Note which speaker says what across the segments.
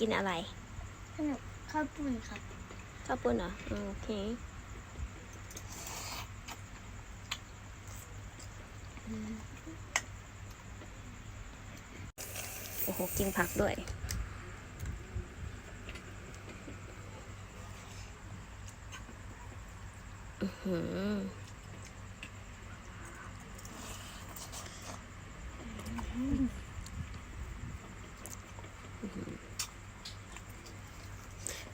Speaker 1: กินอะไร
Speaker 2: ขนมข้าวปุ้นครับ
Speaker 1: ข้าวปุ้นเหรออืมโอเคอืมโอ้โห กินผักด้วย อื้อหือ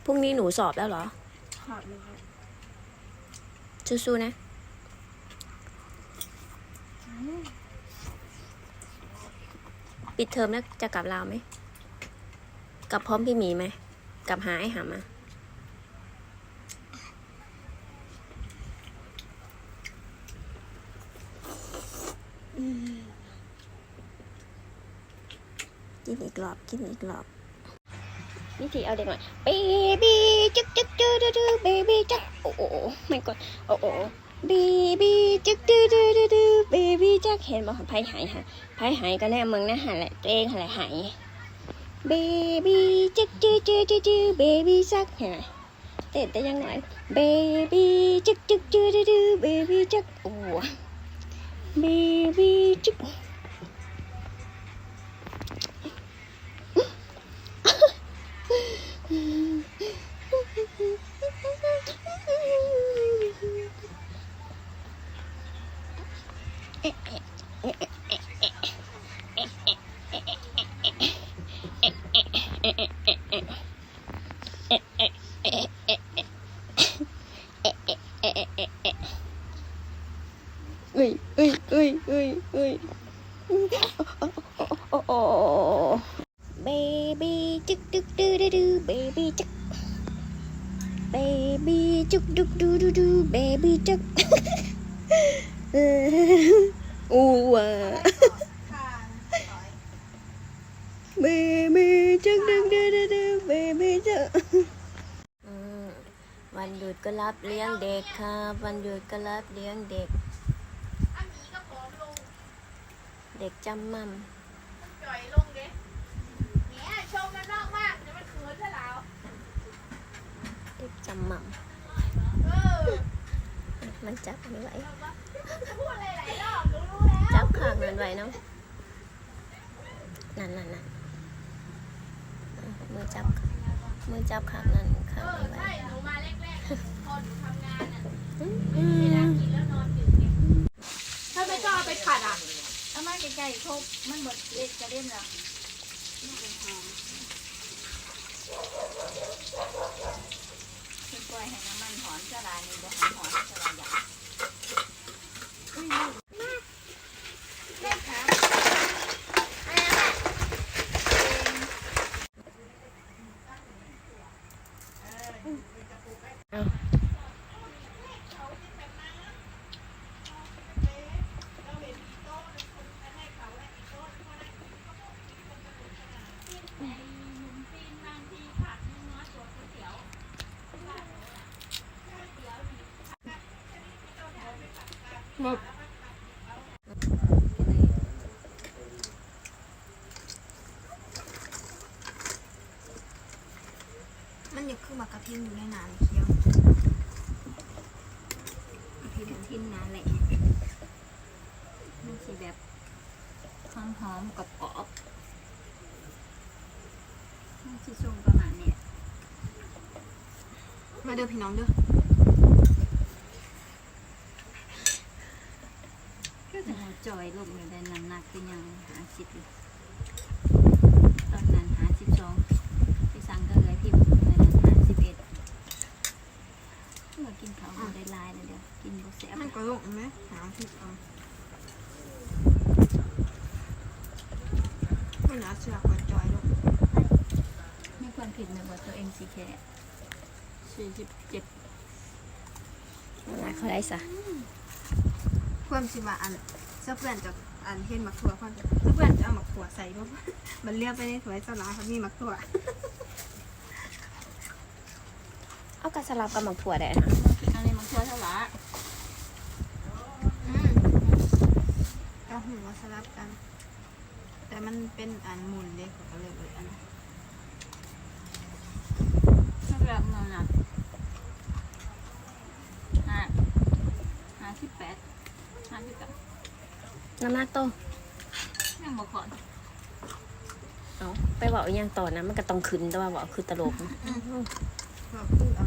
Speaker 1: พรุ่งนี้หนูสอบแล้วเหรอ
Speaker 2: ขอบเลยครับ
Speaker 1: สู้ๆนะ ปิดเทอมแล้วจะกลับลาวไหม กลับพร้อมพี่หมีไหม กลับหาไอ้หามากินอีกรอบ กินอีกรอบ วิธีเอาเด็กหน่อย baby จึ๊กจึ๊กจึ๊กจึ๊กจึ๊ก baby จึ๊กโอ้โหไม่กดโอ้โห baby จึ๊กจึ๊กจึ๊กจึ๊กจึ๊ก baby จึ๊กเห็นบอกไพ่หายฮะไพ่หายก็แน่มึงนะหาแหละตัวเองหาแหละหาย baby จึ๊กจึ๊กจึ๊กจึ๊กจึ๊ก baby จึ๊กเห็นไหมเต้นแต่ยังไง baby จึ๊กจึ๊กจึ๊กจึ๊ก baby จึ๊กโอ้ baby จึ๊ก เอ้ยเอ้ยเอ้ยเอ้ยเอ้ยโอ้โอ้ baby จึกดึกดูดูดู baby จึก baby จึกดึกดูดูดู baby จึก เอออู้ว่ะ baby จึกดึกดูดูดู baby จึกวันหยุดก็รับเลี้ยงเด็กครับวันหยุดก็รับเลี้ยงเด็ก เด็กจำมั่ม
Speaker 3: จ่อยลงเด้เนี่ยชมมันนอกมากเดี๋ยวมันเขินซะแล้ว
Speaker 1: เด็กจำมั่ม
Speaker 3: เออ
Speaker 1: มันจับไม่ไหว
Speaker 3: พูดอะไรหลายรอบหนูรู้แล้ว
Speaker 1: จับขางมันไหวเนาะนั่นนั่นนั่นมือจับมือจับขางนั่นขาง
Speaker 3: เออ
Speaker 1: มันไหว
Speaker 3: ใช่หนูมาแรกๆพอหนูทำงานอะ
Speaker 1: อื
Speaker 3: เวลามกินแล้วนอนดึกไงถ้าไม่ก็เอาไปผัดอะ
Speaker 2: เอามาใกลๆครบมันหมดเล็กจะเล่นแล้ว คุณปล่อยให้น้ำมันหอมสลายนี่บ่หอมหอมสลายอย่าง มันยังคือมากระทินอยู่ในน้ำเคี้ยวกระทินทินน้ำแหละมันสีแบบหอมหอมๆกรอบกรอบๆมันสีทรงประมาณเนี้ย
Speaker 3: มาเด้อพี่น้องเด้อ
Speaker 2: ก็จะหัวจอยลงอยู่ในน้ำหนักเป็นยังหาสิบอยู่ตอนนั้นหาสิบสองที่สั่งก็เลยพิมพ์เลยนั้นหาสิบเอ็ดเมื่อกินเขาวบ่ได้หลายเลยเดี๋ยวกินบุเสีย
Speaker 3: มันก็ลงไหมหาที่เอาไม่น่าเชื่อกว่าจอยลง
Speaker 2: ไม่ควรผิดนะว่าตัวเองสีแค่สี่สิบเจ็ด
Speaker 1: หาเขาได้ซะ
Speaker 3: ความสิว่าอันเสื้อเพื่อนจะอันเห็นมักถั่วพ่อจะเสื้อเพื่อนจะเอามักถั่วใส่บ่มันเลียบไปในถ้วยสลาเขามีมักถั่ว
Speaker 1: เอากระสลับกับหมักถั่วได้นะ
Speaker 2: อันนี้มันเชื่อเท่าไหร่
Speaker 3: อืมก็หูว่าสลับกัน แต่มันเป็นอันหมุนเด็กก็เลยเลยอันนั้น
Speaker 2: เลือกมานะห้าห้าสิบแปด ห้าสิบเก้า
Speaker 1: น้ำหนักโต
Speaker 2: ยังบอกก่อน
Speaker 1: เอาไปบอกอีหยังต่อนะมันก็ต้องขึ้นแต่ว่าบอกคือตลก
Speaker 3: ก็คือเอา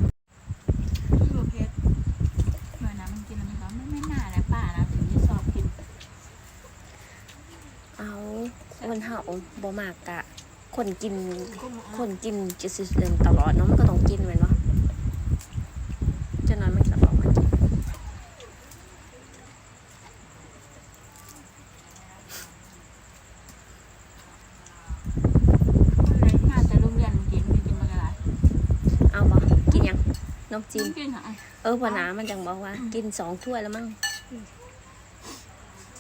Speaker 3: ตัวเพชร
Speaker 2: เมื่อน้ำมันกินแล้วมันก็ไม่ไม่น่าแล้วป้านะถึงจะชอบกิน
Speaker 1: เอาคนเฮาบ่มากกะคนกิน
Speaker 3: กุ้ง
Speaker 1: คนกินจะซื้อเดินตลอดเนาะมันก็ต้องกินแมันวะจะนอนมันก็บอกมากิน
Speaker 2: คนไหนมาแต่โรงเรียนกินไม่กินมันก็ได้
Speaker 1: เอาบ่กินยัง นมจี
Speaker 2: กิ
Speaker 1: น
Speaker 2: นกินเหรอ
Speaker 1: เออพอน้ำมันจังบอกว่า กินสองถ้วยแล้วมั้ง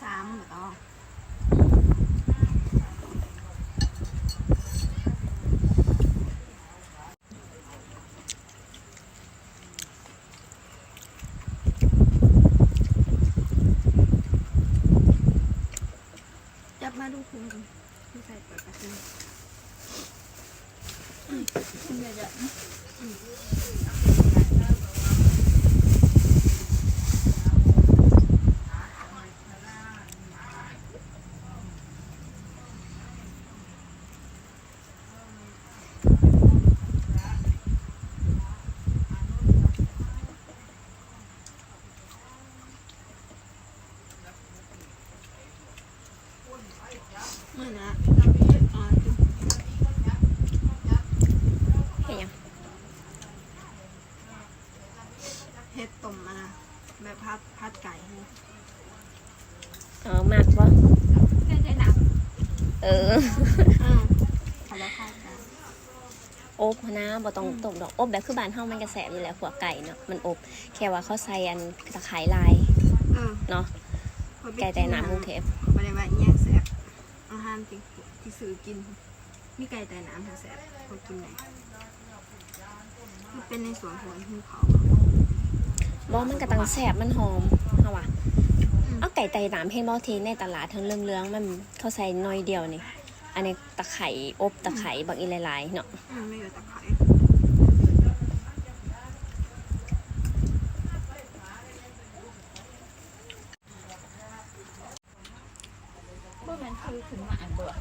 Speaker 3: สามเหรอจับมาดูคุณที่ใส่เปิดประตู
Speaker 2: กินเยอะๆ
Speaker 1: เห็นยัง
Speaker 3: เฮ็ดต้มมาแบบพัดพัดไก่ให้
Speaker 1: เออมากวะ
Speaker 2: ได้ได้หนัก
Speaker 1: เออ
Speaker 3: อ่าพัดแล้วพัดไก่
Speaker 1: อบนะบ่ต้องต้มดอกอบแบบคือบ้านเฮามันกระแสอยู่แล้วหัวไก่เนาะมันอบแค่ว่าเขาใส่อันตะไคร้ลาย
Speaker 3: เออ
Speaker 1: เนาะ
Speaker 3: พอป
Speaker 1: ไก่แต่น้ำกรุงเทพ
Speaker 3: บ่ได้ว่าแยกแสบ อาหารที่ที่ซื้อกิน มีไก่แต่น้ำแสบพอกินได้มันเป็นในส่วนของภูเขา
Speaker 1: บ่มันก็ตังแสบมันหอมเฮาว่ะเอาไก่ไต่น้ำเห็นบ่ทีในตลาดทั้งเรื่องๆมันเขาใส่น้อยเดียวนี่ อันนี้ตะไคร้อบตะไคร้บางอีหลายๆเนาะ
Speaker 3: อืมไม่อยู่ตะไคร้
Speaker 2: ว่ามันคือถึงมาอ่านบท